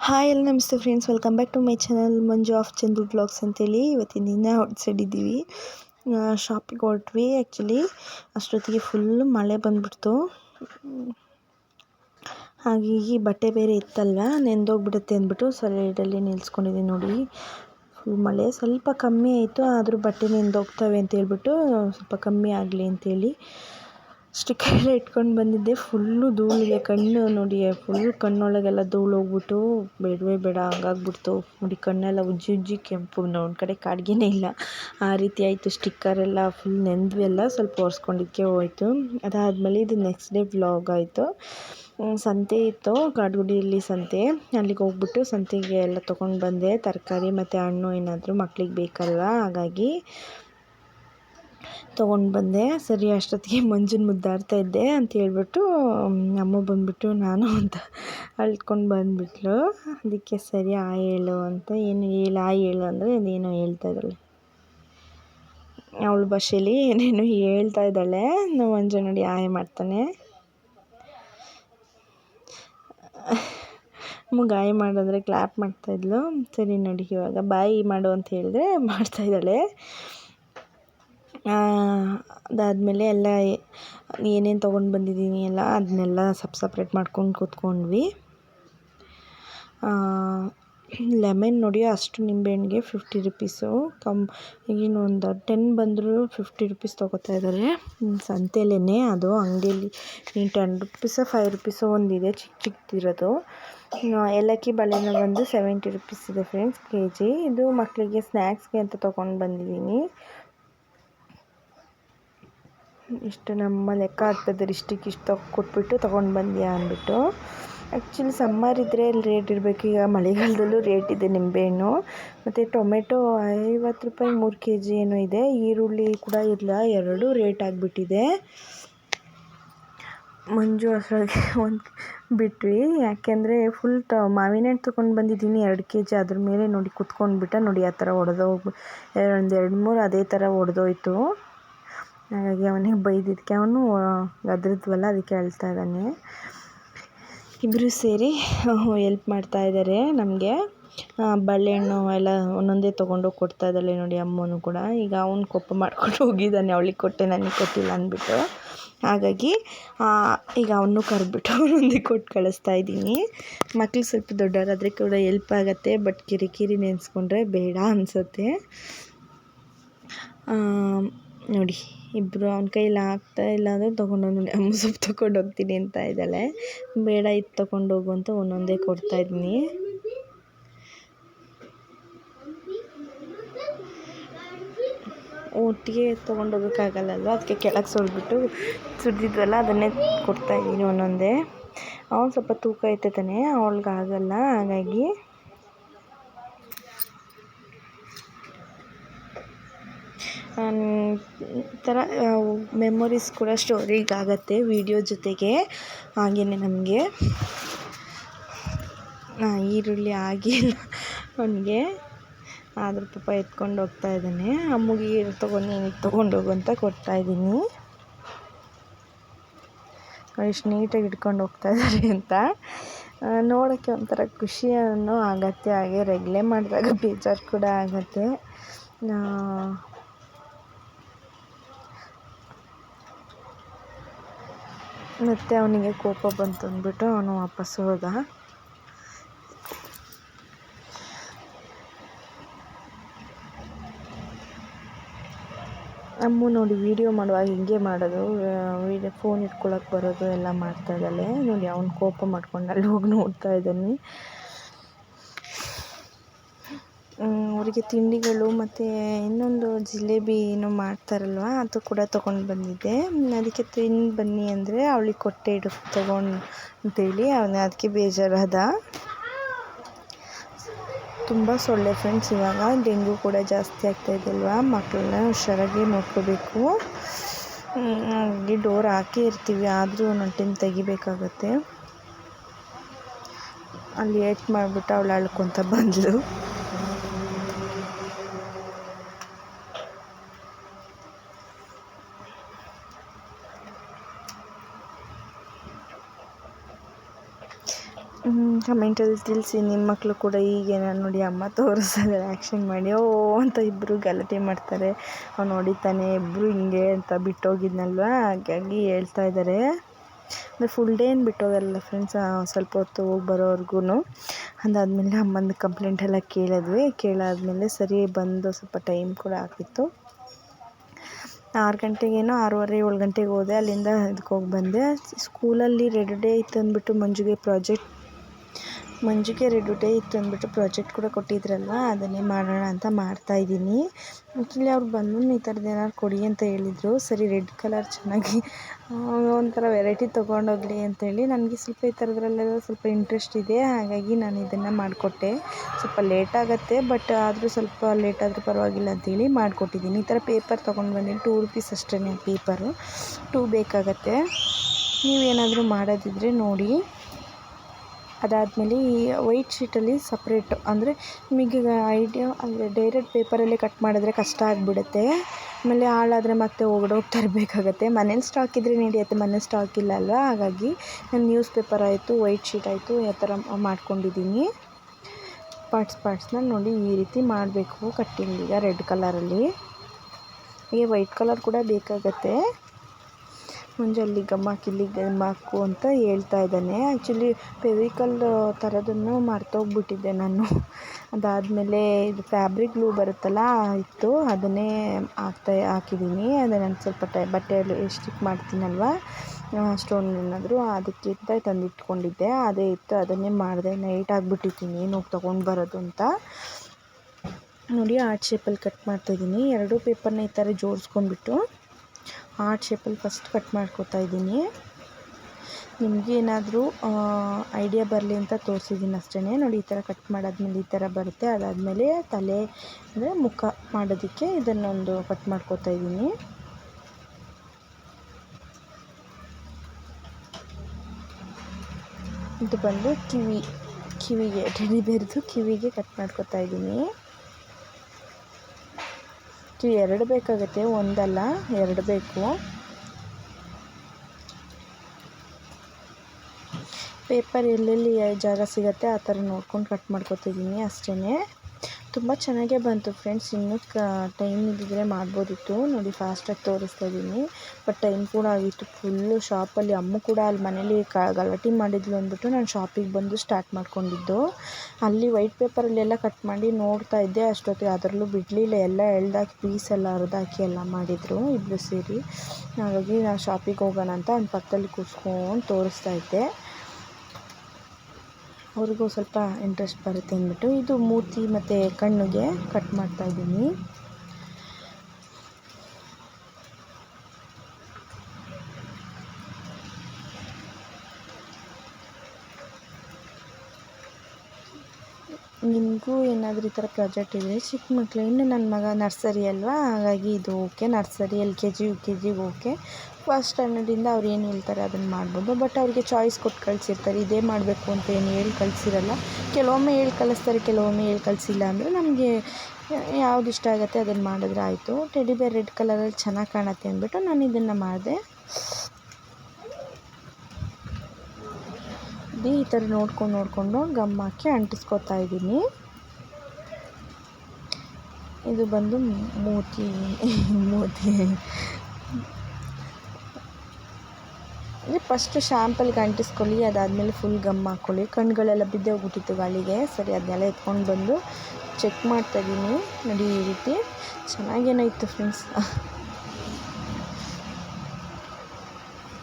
Hi ಎಲ್ಲ ನಮಸ್ತೆ friends welcome back to my channel Manju of Chandu blogs ಅಂತೇಳಿ. ಇವತ್ತಿನ ದಿನ ಔಟ್ ಸೈಡ್ ಇದ್ದೀವಿ ಶಾಪಿಗೆ ಹೊರಟ್ವಿ ಆ್ಯಕ್ಚುಲಿ ಅಷ್ಟೊತ್ತಿಗೆ ಫುಲ್ ಮಳೆ ಬಂದ್ಬಿಡ್ತು. ಹಾಗಾಗಿ ಬಟ್ಟೆ ಬೇರೆ ಇತ್ತಲ್ವ, ನೆಂದೋಗ್ಬಿಡುತ್ತೆ ಅಂದ್ಬಿಟ್ಟು ಸೈಡಲ್ಲಿ ನಿಲ್ಸ್ಕೊಂಡಿದ್ದೀನಿ ನೋಡಿ. ಫುಲ್ ಮಳೆ, ಸ್ವಲ್ಪ ಕಮ್ಮಿ ಆಯಿತು, ಆದರೂ ಬಟ್ಟೆ ನೆಂದೋಗ್ತವೆ ಅಂತ ಹೇಳ್ಬಿಟ್ಟು ಸ್ವಲ್ಪ ಕಮ್ಮಿ ಆಗಲಿ ಅಂತೇಳಿ. ಸ್ಟಿಕ್ಕರ್ ಇಟ್ಕೊಂಡು ಬಂದಿದ್ದೆ. ಫುಲ್ಲು ಧೂಳಿದೆ. ಕಣ್ಣು ನೋಡಿ, ಫುಲ್ ಕಣ್ಣೊಳಗೆಲ್ಲ ಧೂಳು ಹೋಗ್ಬಿಟ್ಟು ಬೇಡವೇ ಬೇಡ, ಹಂಗಾಗ್ಬಿಡ್ತು. ನೋಡಿ, ಕಣ್ಣೆಲ್ಲ ಉಜ್ಜಿ ಉಜ್ಜಿ ಕೆಂಪು. ಒಂದು ಕಡೆ ಕಾಡ್ಗೆನೇ ಇಲ್ಲ. ಆ ರೀತಿ ಆಯಿತು ಸ್ಟಿಕ್ಕರ್ ಎಲ್ಲ ಫುಲ್ ನೆಂದ್ವಿ ಎಲ್ಲ. ಸ್ವಲ್ಪ ಒರೆಸ್ಕೊಂಡಿದ್ದಕ್ಕೆ ಹೋಯ್ತು. ಅದಾದಮೇಲೆ ಇದು ನೆಕ್ಸ್ಟ್ ಡೇ ವ್ಲಾಗ್ ಆಯಿತು. ಸಂತೆ ಇತ್ತು. ಕಾಡುಗುಡಿಯಲ್ಲಿ ಸಂತೆ. ಅಲ್ಲಿಗೆ ಹೋಗ್ಬಿಟ್ಟು ಸಂತೆಗೆ ಎಲ್ಲ ತೊಗೊಂಡು ಬಂದೆ. ತರಕಾರಿ ಮತ್ತು ಹಣ್ಣು ಏನಾದರೂ ಮಕ್ಳಿಗೆ ಬೇಕಲ್ಲ ಹಾಗಾಗಿ ತೊಗೊಂಡು ಬಂದೆ. ಸರಿ, ಅಷ್ಟೊತ್ತಿಗೆ ಮಂಜುನ ಮುದ್ದಾಡ್ತಾ ಇದ್ದೆ ಅಂತ ಹೇಳ್ಬಿಟ್ಟು ಅಮ್ಮ ಬಂದುಬಿಟ್ಟು ನಾನು ಅಂತ ಅಳ್ಕೊಂಡು ಬಂದುಬಿಟ್ಲು. ಅದಕ್ಕೆ ಸರಿ, ಆ ಹೇಳು ಅಂತ ಏನು ಹೇಳು, ಆ ಹೇಳು ಅಂದರೆ ಅದೇನೋ ಹೇಳ್ತಾ ಇದ್ದಾಳೆ. ಅವಳ ಭಾಷೆಯಲ್ಲಿ ಏನೇನು ಹೇಳ್ತಾ ಇದ್ದಾಳೆ. ನಾವು ಮಂಜು ನೋಡಿ ಆಯೆ ಮಾಡ್ತಾನೆ. ಗಾಯ ಮಾಡಿದ್ರೆ ಕ್ಲಾಪ್ ಮಾಡ್ತಾಯಿದ್ಲು ಸರಿ, ನೋಡಿ ಇವಾಗ. ಬಾಯಿ ಮಾಡು ಅಂತ ಹೇಳಿದ್ರೆ ಮಾಡ್ತಾಯಿದ್ದಾಳೆ ಅದಾದಮೇಲೆ ಎಲ್ಲ ಏನೇನು ತೊಗೊಂಡು ಬಂದಿದ್ದೀನಿ ಎಲ್ಲ ಅದನ್ನೆಲ್ಲ ಸಪ್ ಸಪ್ರೇಟ್ ಮಾಡ್ಕೊಂಡು ಕೂತ್ಕೊಂಡ್ವಿ. ಲೆಮೆನ್ ನೋಡಿ ಅಷ್ಟು ನಿಂಬೆಹಣ್ಣಿಗೆ ಫಿಫ್ಟಿ ರುಪೀಸು ಕಮ್ ಈಗಿನ ಒಂದು ಟೆನ್ ಬಂದರೂ ಫಿಫ್ಟಿ ರುಪೀಸ್ ತೊಗೋತಾ ಇದ್ದಾರೆ ಸಂತೆಯಲ್ಲೇ ಅದು ಅಂಗಡಿಯಲ್ಲಿ ನೀನು ಟೆನ್ ರುಪೀಸೋ ಫೈವ್ ರುಪೀಸೋ ಒಂದಿದೆ ಚಿಕ್ಕ ಚಿಕ್ಕದಿರೋದು ಏಲಕ್ಕಿ ಬಾಳೆಹಣ್ಣು ಬಂದು ಸೆವೆಂಟಿ ರುಪೀಸ್ ಇದೆ ಫ್ರೆಂಡ್ಸ್ ಕೆ ಜಿ ಇದು ಮಕ್ಕಳಿಗೆ ಸ್ನ್ಯಾಕ್ಸ್ಗೆ ಅಂತ ತೊಗೊಂಡು ಬಂದಿದ್ದೀನಿ. ಇಷ್ಟು ನಮ್ಮ ಲೆಕ್ಕ ಆಗ್ತದೆ ಇಷ್ಟಕ್ಕೆ ಇಷ್ಟು ಕೊಟ್ಬಿಟ್ಟು ತೊಗೊಂಡು ಬಂದ್ಯಾ ಅಂದ್ಬಿಟ್ಟು. ಆ್ಯಕ್ಚುಲಿ ಸಮ್ಮರ್ ಇದ್ದರೆ ರೇಟ್ ಇರಬೇಕು. ಈಗ ಮಳೆಗಾಲದಲ್ಲೂ ರೇಟ್ ಇದೆ ನಿಂಬೆಹಣ್ಣು ಮತ್ತು ಟೊಮೆಟೊ ಐವತ್ತು ರೂಪಾಯಿ ಮೂರು ಕೆ ಜಿ ಏನೋ ಇದೆ. ಈರುಳ್ಳಿ ಕೂಡ ಇಲ್ಲ, ಎರಡೂ ರೇಟ್ ಆಗಿಬಿಟ್ಟಿದೆ. ಮಂಜು ಅಷ್ಟೊಳಗೆ ಒಂದು ಬಿಟ್ವಿ. ಯಾಕೆಂದರೆ ಫುಲ್ ಟ ಮಾವಿನ ಹಣ್ಣು ತೊಗೊಂಡು ಬಂದಿದ್ದೀನಿ ಎರಡು ಕೆ ಜಿ ಅದ್ರ ಮೇಲೆ ನೋಡಿ ಕುತ್ಕೊಂಡ್ಬಿಟ್ಟ ನೋಡಿ ಆ ಥರ ಒಡೆದೋಗಿ, ಒಂದು ಎರಡು ಮೂರು ಅದೇ ಥರ ಒಡೆದೋಯ್ತು. ಹಾಗಾಗಿ ಅವನಿಗೆ ಬೈದಿದ್ದಕ್ಕೆ ಅವನು ಗದರಿದ್ವಲ್ಲ, ಅದಕ್ಕೆ ಅಳ್ತಾ ಇದ್ದಾನೆ. ಇಬ್ಬರು ಸೇರಿ ಎಲ್ಪ್ ಮಾಡ್ತಾ ಇದ್ದಾರೆ ನಮಗೆ. ಬಾಳೆಹಣ್ಣು ಎಲ್ಲ ಒಂದೊಂದೇ ತೊಗೊಂಡೋಗಿ ಕೊಡ್ತಾ ಇದ್ದಾಳೆ ನೋಡಿ ಅಮ್ಮನೂ ಕೂಡ. ಈಗ ಅವನು ಕೋಪ ಮಾಡ್ಕೊಂಡು ಹೋಗಿದ್ದಾನೆ, ಅವಳಿಗೆ ಕೊಟ್ಟೆ, ನನಗೆ ಕೊಟ್ಟಿಲ್ಲ ಅಂದ್ಬಿಟ್ಟು. ಹಾಗಾಗಿ ಈಗ ಅವನು ಕರೆದ್ಬಿಟ್ಟು ಅವನೊಂದಿಗೆ ಕೊಟ್ಟು ಕಳಿಸ್ತಾ ಇದ್ದೀನಿ. ಮಕ್ಕಳು ಸ್ವಲ್ಪ ದೊಡ್ಡವರಾದರೆ ಕೂಡ ಎಲ್ಪ್ ಆಗುತ್ತೆ ಬಟ್ ಕಿರಿಕಿರಿ ನೆನೆಸ್ಕೊಂಡ್ರೆ ಬೇಡ ಅನಿಸುತ್ತೆ. ನೋಡಿ ಇಬ್ಬರು ಅವ್ನ ಕೈಯಲ್ಲಿ ಆಗ್ತಾ ಇಲ್ಲ ಅಂದರೆ ತೊಗೊಂಡೋಗಿ ನೋಡಿ. ಅಮ್ಮ ಸೊಪ್ಪು ತೊಗೊಂಡು ಹೋಗ್ತೀನಿ ಅಂತ ಇದ್ದಾಳೆ. ಬೇಡ, ಇದು ತೊಗೊಂಡು ಹೋಗು ಅಂತ ಒಂದೊಂದೇ ಕೊಡ್ತಾ ಇದ್ದೀನಿ. ಒಟ್ಟಿಗೆ ತೊಗೊಂಡೋಗೋಕ್ಕಾಗಲ್ಲಲ್ವ ಅದಕ್ಕೆ ಕೆಳಗೆ ಸುರಿದ್ಬಿಟ್ಟು ಸುರಿದಿದ್ವಲ್ಲ ಅದನ್ನೇ ಕೊಡ್ತಾ ಇದ್ದೀನಿ ಒಂದೊಂದೇ. ಅವ್ನು ಸ್ವಲ್ಪ ತೂಕ ಇರ್ತೈತಾನೆ ಅವಳಿಗಾಗಲ್ಲ ಹಾಗಾಗಿ ಥರ ಮೆಮೊರೀಸ್ ಕೂಡ ಸ್ಟೋರಿಗಾಗತ್ತೆ ವೀಡಿಯೋ ಜೊತೆಗೆ ಹಾಗೆಯೇ ನಮಗೆ. ಈರುಳ್ಳಿ ಆಗಿಲ್ಲ ಅವನಿಗೆ ಆದರೂ ಪಾಪ ಎತ್ಕೊಂಡು ಹೋಗ್ತಾ ಇದ್ದಾನೆ. ಅಮ್ಮಗೆ ತೊಗೊಂಡು ನೀನಿಗೆ ತೊಗೊಂಡು ಹೋಗು ಅಂತ ಕೊಡ್ತಾಯಿದ್ದೀನಿ ಎಷ್ಟು ನೀಟಾಗಿ ಇಟ್ಕೊಂಡು ಹೋಗ್ತಾ ಇದ್ದಾರೆ ಅಂತ. ನೋಡೋಕ್ಕೆ ಒಂಥರ ಖುಷಿಯನ್ನು ಆಗತ್ತೆ, ಹಾಗೆ ರೆಗ್ಲೆ ಮಾಡಿದಾಗ ಬೇಜಾರು ಕೂಡ ಆಗುತ್ತೆ. ಮತ್ತು ಅವನಿಗೆ ಕೋಪ ಬಂತು ಅಂದ್ಬಿಟ್ಟು ಅವನು ವಾಪಸ್ ಹೋದ. ಅಮ್ಮ ನೋಡಿ ವೀಡಿಯೋ ಮಾಡುವಾಗ ಹಿಂಗೆ ಮಾಡೋದು, ವೀಡಿಯೋ ಫೋನ್ ಇಟ್ಕೊಳಕ್ಕೆ ಬರೋದು ಎಲ್ಲ ಮಾಡ್ತಾ ಇದ್ದಾಳೆ. ನೋಡಿ ಅವ್ನು ಕೋಪ ಮಾಡ್ಕೊಂಡು ಅಲ್ಲಿ ಹೋಗಿ ನೋಡ್ತಾ ಇದ್ದಾನೆ. ಅವರಿಗೆ ತಿಂಡಿಗಳು ಮತ್ತು ಇನ್ನೊಂದು ಜಿಲೇಬಿ ಏನೋ ಮಾಡ್ತಾರಲ್ವ, ಅದು ಕೂಡ ತೊಗೊಂಡು ಬಂದಿದ್ದೆ. ಅದಕ್ಕೆ ತಿಂದು ಬನ್ನಿ ಅಂದರೆ ಅವಳಿಗೆ ಕೊಟ್ಟೆ ಇಡು, ತೊಗೊಂಡು ಅಂತೇಳಿ ಅವನು ಅದಕ್ಕೆ ಬೇಜಾರಾದ ತುಂಬ ಸೊಳ್ಳೆ ಫ್ರೆಂಡ್ಸ್ ಇವಾಗ ಡೆಂಗು ಕೂಡ ಜಾಸ್ತಿ ಆಗ್ತಾಯಿದೆ ಅಲ್ವಾ ಮಕ್ಕಳನ್ನ ಹುಷಾರಾಗಿ ನೋಡ್ಕೋಬೇಕು. ಹಾಗಾಗಿ ಡೋರ್ ಹಾಕೇ ಇರ್ತೀವಿ, ಆದರೂ ಒಂದೊಂದು ಟೈಮ್ ತೆಗಿಬೇಕಾಗತ್ತೆ. ಅಲ್ಲಿ ಏಟ್ ಮಾಡಿಬಿಟ್ಟು ಅವಳು ಅಳ್ಕೊತ ಬಂದಳು ಕಮೆಂಟಲ್ಲಿ ತಿಳಿಸಿ, ನಿಮ್ಮ ಮಕ್ಕಳು ಕೂಡ ಈಗ ನಾನು ನೋಡಿ ಅಮ್ಮ ತೋರಿಸಿದ್ರೆ ಆ್ಯಕ್ಷನ್ ಮಾಡಿ, ಓ ಅಂತ ಇಬ್ಬರು ಗಲಾಟೆ ಮಾಡ್ತಾರೆ. ಅವ್ನು ಹೊಡಿತಾನೆ ಇಬ್ಬರು ಹಿಂಗೆ ಅಂತ ಬಿಟ್ಟೋಗಿದ್ನಲ್ವ? ಹಾಗಾಗಿ ಹೇಳ್ತಾ ಇದ್ದಾರೆ ಅಂದರೆ ಫುಲ್ ಡೇ ಏನು ಬಿಟ್ಟೋಗಲ್ಲ ಫ್ರೆಂಡ್ಸ್ ಸ್ವಲ್ಪ ಹೊತ್ತು ಹೋಗಿ ಬರೋವರೆಗೂ ಅದಾದಮೇಲೆ ಅಮ್ಮನ ಕಂಪ್ಲೇಂಟ್ ಎಲ್ಲ ಕೇಳಿದ್ವಿ. ಕೇಳಾದಮೇಲೆ ಸರಿ ಬಂದು ಸ್ವಲ್ಪ ಟೈಮ್ ಕೂಡ ಆಗಿತ್ತು ಆರು ಗಂಟೆಗೇನೋ ಆರೂವರೆ, ಏಳು ಗಂಟೆಗೆ ಹೋದೆ. ಅಲ್ಲಿಂದ ಇದಕ್ಕೆ ಹೋಗಿ ಬಂದೆ. ಸ್ಕೂಲಲ್ಲಿ ರೆಡ್ ಡೇ ಇತ್ತು ಅಂದ್ಬಿಟ್ಟು ಮಂಜುಗೆ ಪ್ರಾಜೆಕ್ಟ್ ಮಂಜುಗೆ ರೆಡ್ ಡೇ ಇತ್ತು ಅಂದ್ಬಿಟ್ಟು ಪ್ರಾಜೆಕ್ಟ್ ಕೂಡ ಕೊಟ್ಟಿದ್ರಲ್ಲ, ಅದನ್ನೇ ಮಾಡೋಣ ಅಂತ ಮಾಡ್ತಾ ಇದ್ದೀನಿ. ಆ್ಯಕ್ಚುಲಿ ಅವ್ರು ಬಂದು ಈ ಥರದ್ದು ಏನಾದ್ರು ಕೊಡಿ ಅಂತ ಹೇಳಿದರು. ಸರಿ, ರೆಡ್ ಕಲರ್ ಚೆನ್ನಾಗಿ ಒಂಥರ ವೆರೈಟಿ ತೊಗೊಂಡೋಗ್ಲಿ ಅಂತೇಳಿ ನನಗೆ ಸ್ವಲ್ಪ ಈ ಥರದ್ರಲ್ಲೆಲ್ಲ ಸ್ವಲ್ಪ ಇಂಟ್ರೆಸ್ಟ್ ಇದೆ, ಹಾಗಾಗಿ ನಾನು ಇದನ್ನು ಮಾಡಿಕೊಟ್ಟೆ. ಸ್ವಲ್ಪ ಲೇಟ್ ಆಗುತ್ತೆ, ಬಟ್ ಆದರೂ ಸ್ವಲ್ಪ ಲೇಟ್ ಆದರೂ ಪರವಾಗಿಲ್ಲ ಅಂತೇಳಿ ಮಾಡಿಕೊಟ್ಟಿದ್ದೀನಿ. ಈ ಥರ ಪೇಪರ್ ತೊಗೊಂಡು ಬಂದಿನಿ ಟೂ ರುಪೀಸ್ ಅಷ್ಟೇ ಪೇಪರು. ಟೂ ಬೇಕಾಗತ್ತೆ. ನೀವೇನಾದರೂ ಮಾಡೋದಿದ್ರೆ ನೋಡಿ. ಅದಾದಮೇಲೆ ಈ ವೈಟ್ ಶೀಟಲ್ಲಿ ಸಪ್ರೇಟು ಅಂದರೆ ನಿಮಗೆ ಐಡಿಯಾ ಅಂದರೆ ಡೈರೆಕ್ಟ್ ಪೇಪರಲ್ಲೇ ಕಟ್ ಮಾಡಿದ್ರೆ ಕಷ್ಟ ಆಗಿಬಿಡುತ್ತೆ. ಆಮೇಲೆ ಹಾಳಾದರೆ ಮತ್ತೆ ಓಡೋಗಿ ತರಬೇಕಾಗತ್ತೆ. ಮನೇಲಿ ಸ್ಟಾಕ್ ಇದ್ದರೆ ನಡೆಯುತ್ತೆ, ಮನೇಲಿ ಸ್ಟಾಕ್ ಇಲ್ಲ ಅಲ್ವಾ? ಹಾಗಾಗಿ ನಾನು ನ್ಯೂಸ್ ಪೇಪರ್ ಆಯಿತು ವೈಟ್ ಶೀಟ್ ಆಯಿತು ಆ ಥರ ಮಾಡ್ಕೊಂಡಿದ್ದೀನಿ. ಪಾರ್ಟ್ಸ್ ಪಾರ್ಟ್ಸ್ನ ನೋಡಿ ಈ ರೀತಿ ಮಾಡಬೇಕು ಕಟ್ಟಿಂಗ್ ಈಗ ರೆಡ್ ಕಲರಲ್ಲಿ ಈಗ ವೈಟ್ ಕಲರ್ ಕೂಡ ಬೇಕಾಗತ್ತೆ. ಮುಂಜೆ ಅಲ್ಲಿ ಗಮ್ಮಕ್ ಇಲ್ಲಿ ಗಮ್ಮಕ್ಕು ಅಂತ ಹೇಳ್ತಾ ಇದ್ದಾನೆ. ಆ್ಯಕ್ಚುಲಿ ಫೆವಿಕಲ್ ಥರದನ್ನು ಮರ್ತೋಗ್ಬಿಟ್ಟಿದ್ದೆ ನಾನು. ಅದಾದಮೇಲೆ ಇದು ಫ್ಯಾಬ್ರಿಕ್ ಗ್ಲೂ ಬರುತ್ತಲ್ಲ, ಇತ್ತು. ಅದನ್ನೇ ಹಾಕ್ತಾ, ಹಾಕಿದ್ದೀನಿ. ಅದನ್ನು ನಾನು ಸ್ವಲ್ಪ ಟೈ, ಬಟ್ಟೆಯಲ್ಲಿ ಸ್ಟಿಕ್ ಮಾಡ್ತೀನಲ್ವ? ಸ್ಟೋನ್ ಏನಾದರೂ ಅದಕ್ಕಿಂತ ತಂದಿಟ್ಕೊಂಡಿದ್ದೆ. ಅದೇ ಇತ್ತು. ಅದನ್ನೇ ಮಾಡಿದೆ. ನೈಟ್ ಆಗಿಬಿಟ್ಟಿದ್ದೀನಿ. ಹೋಗಿ ತೊಗೊಂಡು ಬರೋದು ಅಂತ. ನೋಡಿ ಆರ್ಟ್ ಶೇಪಲ್ಲಿ ಕಟ್ ಮಾಡ್ತಾಯಿದ್ದೀನಿ ಎರಡೂ ಪೇಪರ್ನ ಈ ಥರ ಜೋಡಿಸ್ಕೊಂಡ್ಬಿಟ್ಟು ಹಾರ್ಟ್ ಶೇಪಲ್ಲಿ ಫಸ್ಟ್ ಕಟ್ ಮಾಡ್ಕೋತಾ ಇದ್ದೀನಿ. ನಿಮಗೆ ಏನಾದರೂ ಐಡಿಯಾ ಬರಲಿ ಅಂತ ತೋರಿಸಿದ್ದೀನಿ ಅಷ್ಟೇ ನೋಡಿ, ಈ ಥರ ಕಟ್ ಮಾಡಾದ್ಮೇಲೆ ಈ ಥರ ಬರುತ್ತೆ. ಅದಾದಮೇಲೆ ತಲೆ, ಅಂದರೆ ಮುಖ ಮಾಡೋದಕ್ಕೆ ಇದನ್ನೊಂದು ಕಟ್ ಮಾಡ್ಕೋತಾ ಇದ್ದೀನಿ. ಇದು ಬಂದು ಕಿವಿ, ಕಿವಿಗೆ, ಟೆಡಿ ಬೆರೆದು ಕಿವಿಗೆ ಕಟ್ ಮಾಡ್ಕೋತಾ ಇದ್ದೀನಿ. ಕಿವಿ ಎರಡು ಬೇಕಾಗುತ್ತೆ, ಒಂದಲ್ಲ, ಎರಡು ಬೇಕು. ಪೇಪರ್ ಎಲ್ಲೆಲ್ಲಿ ಜಾಗ ಸಿಗುತ್ತೆ ಆ ಥರ ನೋಡ್ಕೊಂಡು ಕಟ್ ಮಾಡ್ಕೊತಿದ್ದೀನಿ ಅಷ್ಟೇ ತುಂಬ ಚೆನ್ನಾಗೇ ಬಂತು ಫ್ರೆಂಡ್ಸ್. ಇನ್ನೂ ಕ ಟೈಮ್ ಇದ್ದಿದ್ರೆ ಮಾಡ್ಬೋದಿತ್ತು. ನೋಡಿ ಫಾಸ್ಟಾಗಿ ತೋರಿಸ್ತಾ ಇದ್ದೀನಿ ಬಟ್ ಟೈಮ್ ಕೂಡ ಆಗಿತ್ತು ಫುಲ್ಲು ಶಾಪಲ್ಲಿ. ಅಮ್ಮ ಕೂಡ ಅಲ್ಲಿ ಮನೇಲಿ ಕ ಗಲಾಟೆ ಮಾಡಿದ್ಲು ಅಂದ್ಬಿಟ್ಟು ನಾನು ಶಾಪಿಗೆ ಬಂದು ಸ್ಟಾರ್ಟ್ ಮಾಡ್ಕೊಂಡಿದ್ದು. ಅಲ್ಲಿ ವೈಟ್ ಪೇಪರಲ್ಲೆಲ್ಲ ಕಟ್ ಮಾಡಿ ನೋಡ್ತಾ ಇದ್ದೆ. ಅಷ್ಟೊತ್ತಿಗೆ ಅದರಲ್ಲೂ ಬಿಡಲಿಲ್ಲ. ಎಲ್ಲ ಎಳ್ದಾಕಿ ಪೀಸ್ ಎಲ್ಲ ಹರಿದಾಕಿ ಎಲ್ಲ ಮಾಡಿದರು ಇಬ್ಬರು ಸೇರಿ. ಹಾಗಾಗಿ ನಾನು ಶಾಪಿಗೆ ಹೋಗೋಣ ಅಂತ ಅವ್ನ ಪಕ್ಕದಲ್ಲಿ ಕೂರ್ಸ್ಕೊಂಡು ತೋರಿಸ್ತಾ ಇದ್ದೆ. ಅವ್ರಿಗೂ ಸ್ವಲ್ಪ ಇಂಟ್ರೆಸ್ಟ್ ಬರುತ್ತೆ ಅಂದ್ಬಿಟ್ಟು ಇದು ಮೂತಿ ಮತ್ತು ಕಣ್ಣಿಗೆ ಕಟ್ ಮಾಡ್ತಾಯಿದ್ದೀನಿ ನಿಮಗೂ ಏನಾದರೂ ಈ ಥರ ಪ್ರಾಜೆಕ್ಟ್ ಇದ್ದರೆ ಚಿಕ್ಕ ಮಕ್ಕಳು ಇನ್ನು ನನ್ನ ಮಗ ನರ್ಸರಿ ಅಲ್ವಾ? ಹಾಗಾಗಿ ಇದು okay nursery L K G U K ಜಿಗೆ ಓಕೆ ಫಸ್ಟ್ ಸ್ಟ್ಯಾಂಡರ್ಡಿಂದ ಅವ್ರು ಏನು ಹೇಳ್ತಾರೆ ಅದನ್ನು ಮಾಡ್ಬೋದು. ಬಟ್ ಅವ್ರಿಗೆ ಚಾಯ್ಸ್ ಕೊಟ್ಟು ಕಳಿಸಿರ್ತಾರೆ. ಇದೇ ಮಾಡಬೇಕು ಅಂತ ಏನು ಹೇಳಿ ಕಳಿಸಿರಲ್ಲ. ಕೆಲವೊಮ್ಮೆ ಹೇಳಿ ಕಳಿಸ್ತಾರೆ, ಕೆಲವೊಮ್ಮೆ ಹೇಳಿ ಕಳಿಸಿಲ್ಲ ಅಂದರೆ ನಮಗೆ ಯಾವ್ದು ಇಷ್ಟ ಆಗುತ್ತೆ ಅದನ್ನು ಮಾಡಿದ್ರೆ ಆಯಿತು. ಟೆಡಿ ಬೇರ್ ರೆಡ್ ಕಲರಲ್ಲಿ ಚೆನ್ನಾಗಿ ಕಾಣುತ್ತೆ ಅಂದ್ಬಿಟ್ಟು ನಾನು ಇದನ್ನು ಮಾಡಿದೆ. ಈ ಥರ ನೋಡ್ಕೊಂಡು ನೋಡಿಕೊಂಡು ಗಮ್ ಹಾಕಿ ಅಂಟಿಸ್ಕೊತಾ ಇದ್ದೀನಿ. ಇದು ಬಂದು ಮೂತಿ ಮೂತಿ ಅಂದರೆ ಫಸ್ಟು ಶಾಂಪಲ್ಗೆ ಅಂಟಿಸ್ಕೊಳ್ಳಿ ಅದಾದಮೇಲೆ ಫುಲ್ ಗಮ್ ಹಾಕ್ಕೊಳ್ಳಿ ಕಣ್ಗಳೆಲ್ಲ ಬಿದ್ದೆ ಹೋಗ್ಬಿಟ್ಟಿತ್ತು ಗಾಳಿಗೆ. ಸರಿ, ಅದನ್ನೆಲ್ಲ ಎತ್ಕೊಂಡು ಬಂದು ಚೆಕ್ ಮಾಡ್ತಾಯಿದ್ದೀನಿ ನೋಡಿ, ಈ ರೀತಿ. ಚೆನ್ನಾಗೇನಾಯಿತು ಫ್ರೆಂಡ್ಸ್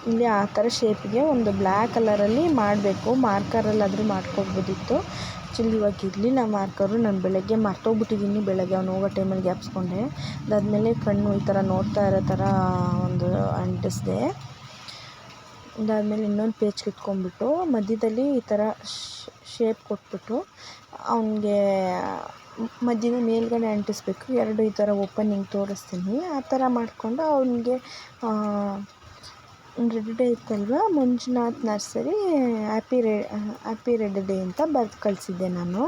ಇಲ್ಲಿ ಆ ಥರ ಶೇಪಿಗೆ ಒಂದು ಬ್ಲ್ಯಾಕ್ ಕಲರಲ್ಲಿ ಮಾಡಬೇಕು. ಮಾರ್ಕರಲ್ಲಾದರೂ ಮಾಡ್ಕೊಬೋದಿತ್ತು ಆ್ಯಕ್ಚುಲಿ ಇವಾಗ ಇರಲಿಲ್ಲ ಮಾರ್ಕರು ನಾನು ಬೆಳಗ್ಗೆ ಮರ್ತೋಗ್ಬಿಟ್ಟಿದ್ದೀನಿ ಬೆಳಗ್ಗೆ ಅವ್ನು ಹೋಗೋ ಟೈಮಲ್ಲಿ ಗ್ಯಾಪ್ಸ್ಕೊಂಡೆ. ಅದಾದಮೇಲೆ ಕಣ್ಣು ಈ ಥರ ನೋಡ್ತಾ ಇರೋ ಥರ ಒಂದು ಅಂಟಿಸಿದೆ. ಅದಾದಮೇಲೆ ಇನ್ನೊಂದು ಪೇಜ್ ಕಿತ್ಕೊಂಡ್ಬಿಟ್ಟು ಮಧ್ಯದಲ್ಲಿ ಈ ಥರ ಶೇಪ್ ಕೊಟ್ಬಿಟ್ಟು ಅವನಿಗೆ ಮಧ್ಯದ ಮೇಲ್ಗಡೆ ಅಂಟಿಸ್ಬೇಕು. ಎರಡು ಈ ಥರ ಓಪನಿಂಗ್ ತೋರಿಸ್ತೀನಿ. ಆ ಥರ ಮಾಡಿಕೊಂಡು ಅವನಿಗೆ red day ಇತ್ತಲ್ವ? Manjunath nursery happy red happy red day ಅಂತ ಬರ್ದು ಕಳಿಸಿದ್ದೆ ನಾನು.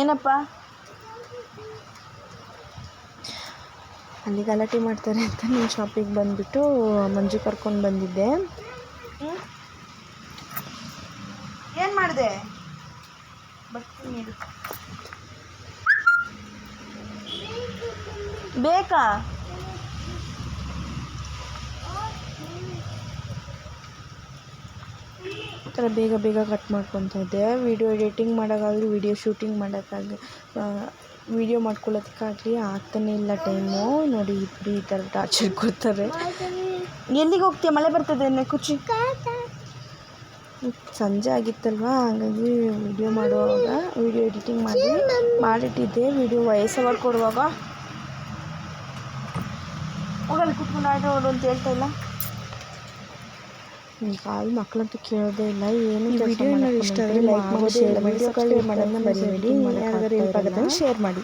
ಏನಪ್ಪ? ಅಲ್ಲಿ ಗಲಾಟೆ ಮಾಡ್ತಾರೆ ಅಂತ ನಿಮ್ಮ ಶಾಪಿಗೆ ಬಂದುಬಿಟ್ಟು ಮಂಜು ಕರ್ಕೊಂಡು ಬಂದಿದ್ದೆ. ಏನು ಮಾಡಿದೆ? ಬರ್ತೀನಿ ಬೇಕಾ? ಥರ ಬೇಗ ಬೇಗ ಕಟ್ ಮಾಡ್ಕೊತಾ ಇದ್ದೆ. ವೀಡಿಯೋ ಎಡಿಟಿಂಗ್ ಮಾಡೋಕ್ಕಾಗಲಿ ವೀಡಿಯೋ ಶೂಟಿಂಗ್ ಮಾಡೋಕ್ಕಾಗಲಿ ವೀಡಿಯೋ ಮಾಡ್ಕೊಳ್ಳೋದಕ್ಕಾಗಲಿ ಆಗ್ತಾನೆ ಇಲ್ಲ ಟೈಮು ನೋಡಿ ಇಬ್ಬರು ಈ ಥರ ಟಾರ್ಚರ್ ಕೊಡ್ತಾರೆ. ಎಲ್ಲಿಗೆ ಹೋಗ್ತೀಯ? ಮಳೆ ಬರ್ತದೆ ಕುಚ್ಚಿ. ಸಂಜೆ ಆಗಿತ್ತಲ್ವಾ? ಹಾಗಾಗಿ ವಿಡಿಯೋ ಮಾಡುವಾಗ ವಿಡಿಯೋ ಎಡಿಟಿಂಗ್ ಮಾಡಿ, ಮಾಡಿಟ್ಟಿದ್ದೆ. ವಿಡಿಯೋ ವಯಸ್ಸು ಕೊಡುವಾಗ. ಹೋಗಲ್ಲಿ ಕುತ್ಕೊಂಡು ಆಟ ಅಂತ ಹೇಳ್ತಾ ಇಲ್ಲ. ಕಾಲ್ ಮಕ್ಕಳಂತೂ ಕೇಳೋದೇ ಇಲ್ಲ ಏನು ವಿಡಿಯೋ ಇಷ್ಟ ಆದರೆ ಲೈಕ್ ಮಾಡಿ ಶೇರ್ ಮಾಡಿ ಸಬ್ಸ್ಕ್ರೈಬ್ ಮಾಡೋದನ್ನ ಮರಿಬೇಡಿ. ಯಾರಿಗಾರು ಹೆಲ್ಪ್ ಆಗುತ್ತೆ? ಶೇರ್ ಮಾಡಿ.